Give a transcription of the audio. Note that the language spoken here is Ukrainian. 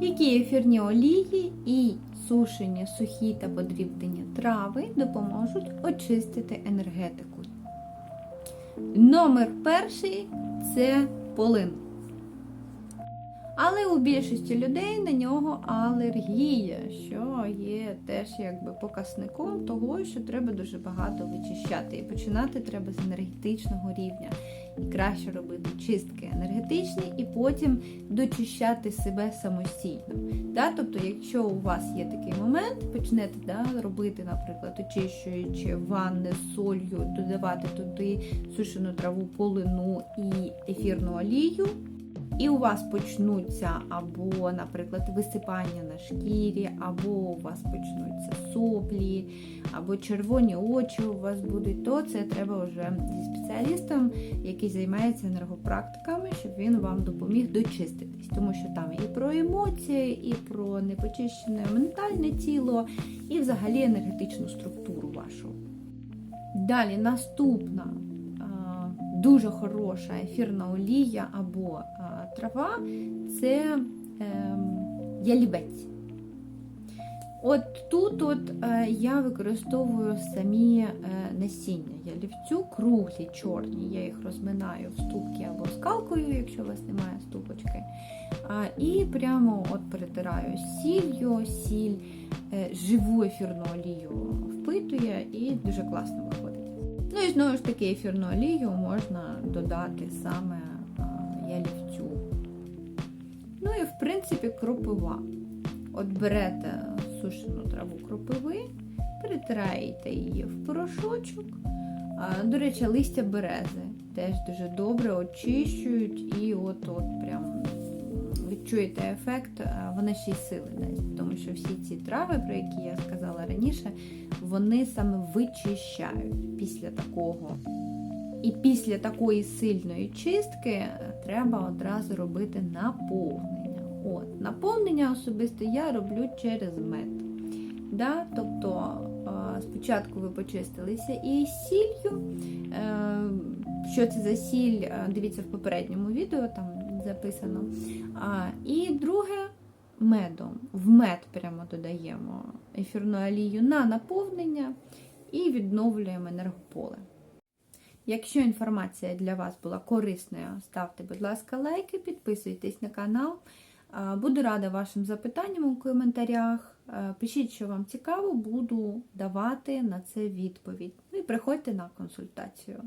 Які ефірні олії і сушені сухі та подрібнені трави допоможуть очистити енергетику. Номер перший це полин. Але у більшості людей на нього алергія, що є теж якби показником того, що треба дуже багато вичищати. І починати треба з енергетичного рівня. І краще робити чистки енергетичні і потім дочищати себе самостійно. Да? Тобто, якщо у вас є такий момент, почнете да, робити, наприклад, очищуючи ванни з солью, додавати туди сушену траву полину і ефірну олію. І у вас почнуться або, наприклад, висипання на шкірі, або у вас почнуться соплі, або червоні очі у вас будуть, то це треба вже зі спеціалістом, який займається енергопрактиками, щоб він вам допоміг дочиститись. Тому що там і про емоції, і про непочищене ментальне тіло, і взагалі енергетичну структуру вашу. Далі наступна дуже хороша ефірна олія або трава це е, ялівець. От тут от, е, я використовую самі е, насіння ялівцю, круглі, чорні. Я їх розминаю в ступки або скалкою, якщо у вас немає ступочки. І прямо от перетираю сіллю, сіль, е, живу ефірну олію впитує і дуже класно виходить. Ну і знову ж таки ефірну олію можна додати саме ялівцю. Ну і в принципі кропива. От берете сушену траву кропиви, перетираєте її в порошочок. До речі, листя берези теж дуже добре очищують і от-от прям відчуєте ефект, вона ще й сили дасть. Тому що всі ці трави, про які я сказала раніше, вони саме вичищають після такого. І після такої сильної чистки треба одразу робити наповнення. От, Наповнення особисто я роблю через мед. Да? Тобто спочатку ви почистилися і сіллю. Е, що це за сіль? Дивіться в попередньому відео, там записано. А, І друге медом. В мед прямо додаємо ефірну олію на наповнення і відновлюємо енергополе. Якщо інформація для вас була корисною, ставте, будь ласка, лайки, підписуйтесь на канал. Буду рада вашим запитанням у коментарях. Пишіть, що вам цікаво, буду давати на це відповідь. Ну і приходьте на консультацію.